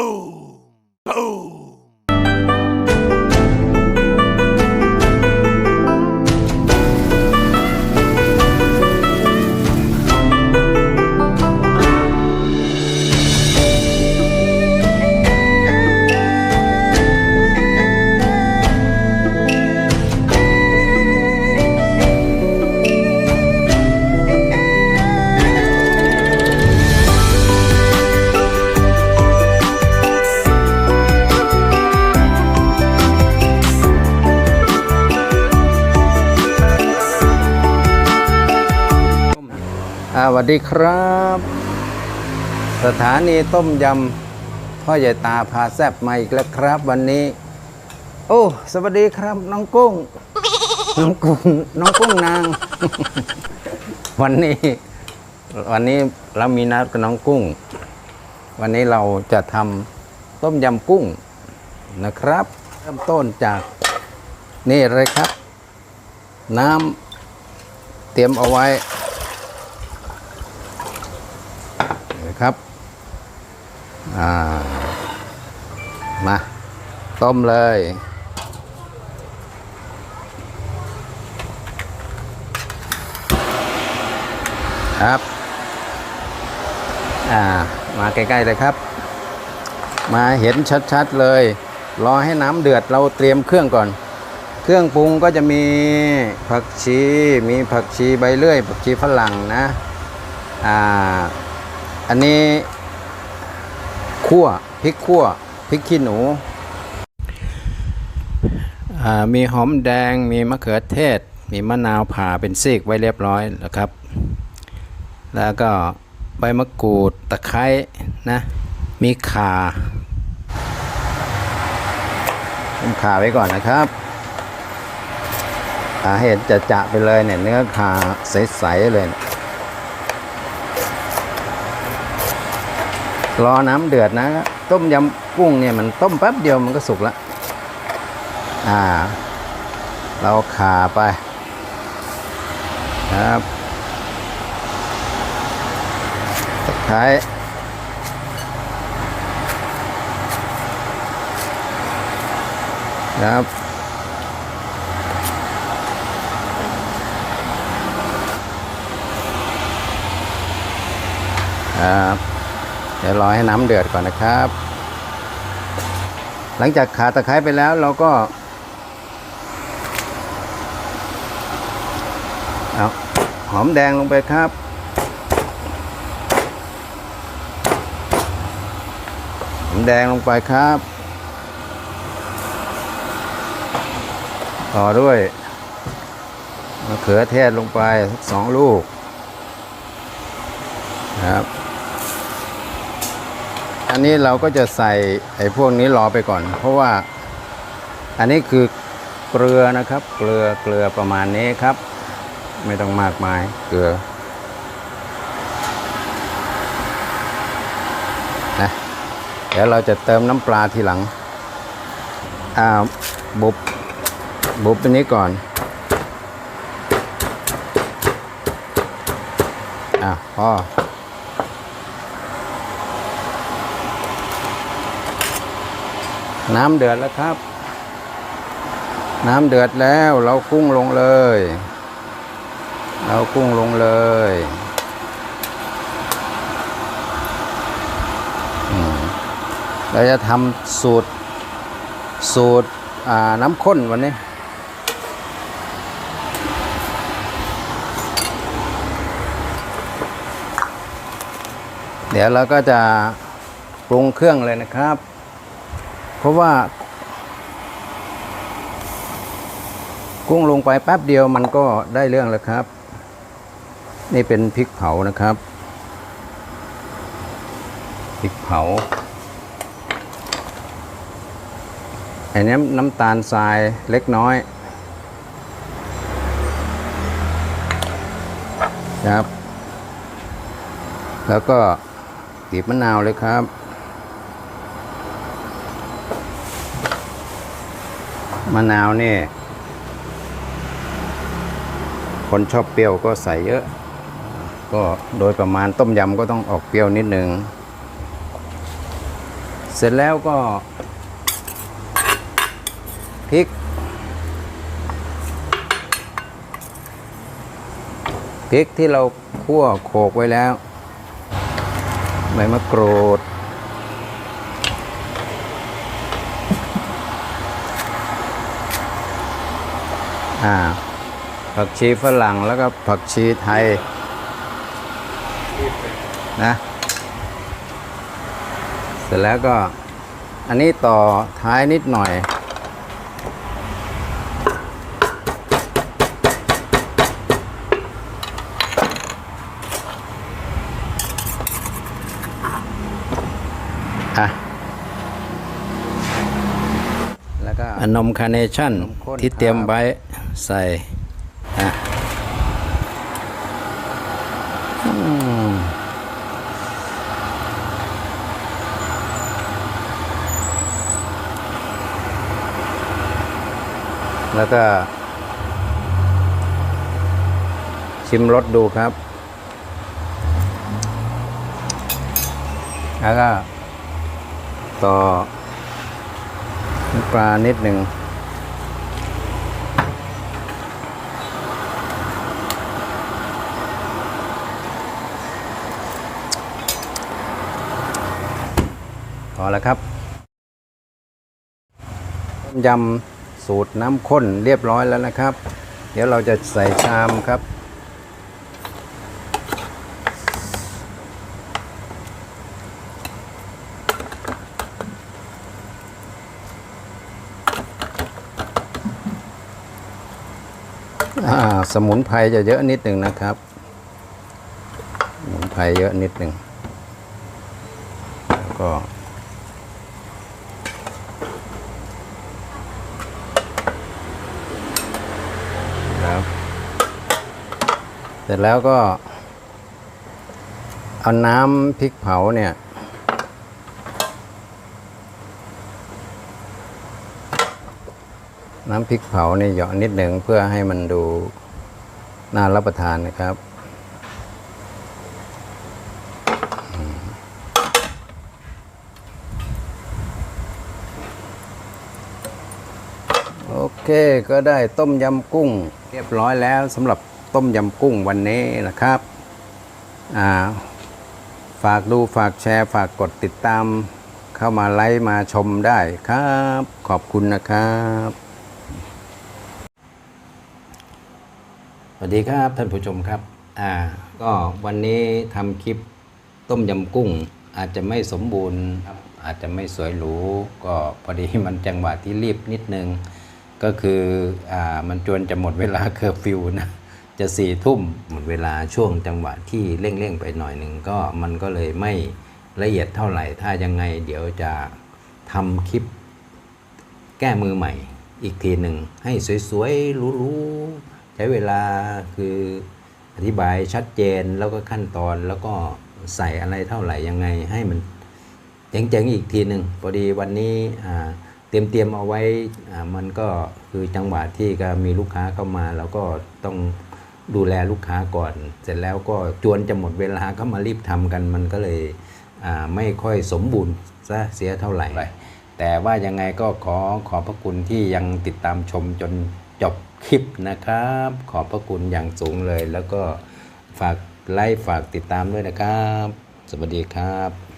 Boom! Boom! วัสดีครับ สถานีต้มยำพ่อใหญ่ตาพาแซบมาอีกแล้วครับ วันนี้ โอ้สวัสดีครับ น้องกุ้งน้องกุ้งน้องกุ้งนาง วันนี้ วันนี้เรามีนัดกับน้องกุ้ง วันนี้เราจะทำต้มยำกุ้งนะครับ เริ่มต้นจากนี่เลยครับ น้ำเตรียมเอาไว้ นะ ครับามาต้มเลย ครับ อ่า มาใกล้ๆเลยครับ มาเห็นชัดๆเลย รอให้น้ำเดือดเราเตรียมเครื่องก่อน เครื่องปรุงก็จะมีผักชี มีผักชีใบเลื่อย ผักชีฝรั่งนะ อ่า อันนี้คั่วพริกคั่วพริกขี้หนู มีหอมแดง มีมะเขือเทศ มีมะนาวผ่าเป็นซีกไว้เรียบร้อยแล้วครับ แล้วก็ใบมะกรูดตะไคร้นะ มีข่าผมข่าไว้ก่อนนะครับอ่าเห็นจะจะไปเลยเนี่ยเนื้อข่าใสๆเลยเนี่ย รอน้ำเดือดนะ ต้มยำกุ้งเนี่ยมันต้มแป๊บเดียวมันก็สุกแล้วอ่า เราขาไปครับตะไคร้ครับครับ เดี๋ยวรอให้น้ำเดือดก่อนนะครับ หลังจากขาตะไคร้ไปแล้วเราก็เอาหอมแดงลงไปครับ หอมแดงลงไปครับ ต่อด้วยมะเขือเทศลงไปสักสองลูกครับ อันนี้เราก็จะใส่ไอ้พวกนี้รอไปก่อน เพราะว่าอันนี้คือเกลือนะครับ เกลือเกลือประมาณนี้ครับ ไม่ต้องมากมายเกลือนะเดี๋ยวเราจะเติมน้ำปลาทีหลังอ่าบุบบุบตัวนี้ก่อนอะพอ น้ำเดือดแล้วครับ น้ำเดือดแล้วเรากุ้งลงเลย เรากุ้งลงเลยเราจะทำสูตรสูตรน้ำข้นวันนี้เดี๋ยวเราก็จะปรุงเครื่องเลยนะครับ เพราะว่ากุ้งลงไปแป๊บเดียวมันก็ได้เรื่องแล้วครับ นี่เป็นพริกเผานะครับพริกเผาอันนี้น้ำตาลทรายเล็กน้อยครับ แล้วก็บีบมะนาวเลยครับ มะนาวนี่คนชอบเปรี้ยวก็ใส่เยอะ ก็โดยประมาณต้มยำก็ต้องออกเปรี้ยวนิดนึง เสร็จแล้วก็พริกพริกที่เราคั่วโขลกไว้แล้วใบมะกรูด อ่าผักชีฝรั่งแล้วก็ผักชีไทยนะเสร็จแล้วก็อันนี้ต่อท้ายนิดหน่อย อะ แล้วก็นมคาร์เนชั่นที่เตรียมไว้ ใส่อะแล้วก็ ชิมรสดูครับ แล้วก็ ต่อปลานิดหนึ่ง อแล้วครับต้มยำสูตรน้ำข้นเรียบร้อยแล้วนะครับ เดี๋ยวเราจะใส่ชามครับอ่าสมุนไพรจะเยอะนิดหนึ่งนะครับสมุนไพรเยอะนิดหนึ่งแล้วก็ ครับเส ร็จแล้วก็ เอาน้ำพริกเผาเนี่ย น้ำพริกเผาเนี่ยเหยาะนิดหนึ่งเพื่อให้มันดูน่ารับประทานนะครับโอเคก็ได้ต้มยำกุ้ง เรียบร้อยแล้วสำหรับ ต้มยำกุ้งวันนี้นะครับาฝากดูฝากแชร์ ฝากกดติดตาม เข้ามาไลค์มาชมได้ครับ ขอบคุณนะครับ สวัสดีครับท่านผู้ชมครับอ่าก็วันนี้ทำคลิปต้มยำกุ้ง อาจจะไม่สมบูรณ์อาจจะไม่สวยหรูก็พอดีมันจังหวะที่รีบนิดนึง ก็คืออ่ามันจวนจะหมดเวลาเคอร์ฟิวนะ จะสี่ทุ่มหมดเวลาช่วงจังหวะที่เร่งๆไปหน่อยหนึ่งก็มันก็เลยไม่ละเอียดเท่าไหร่ ถ้ายังไงเดี๋ยวจะทำคลิปแก้มือใหม่ อีกทีหนึ่งให้สวยๆรู้ๆใช้เวลาคืออธิบายชัดเจนแล้วก็ขั้นตอนแล้วก็ใส่อะไรเท่าไหร่ยังไงให้มันเจ๋งๆอีกทีหนึ่งพอดีวันนี้เตรียมเตรียมๆเอาไว้มันก็คือจังหวะที่ก็มีลูกค้าเข้ามา แล้วก็ต้อง ดูแลลูกค้าก่อน เสร็จแล้วก็จวนจะหมดเวลาก็มารีบทำกันมันก็เลยอ่าไม่ค่อยสมบูรณ์ซะเสียเท่าไหร่ แต่ว่ายังไงก็ขอขอบพระคุณที่ยังติดตามชมจนจบคลิปนะครับ ขอบพระคุณอย่างสูงเลย แล้วก็ฝากไลค์ฝากติดตามด้วยนะครับ สวัสดีครับ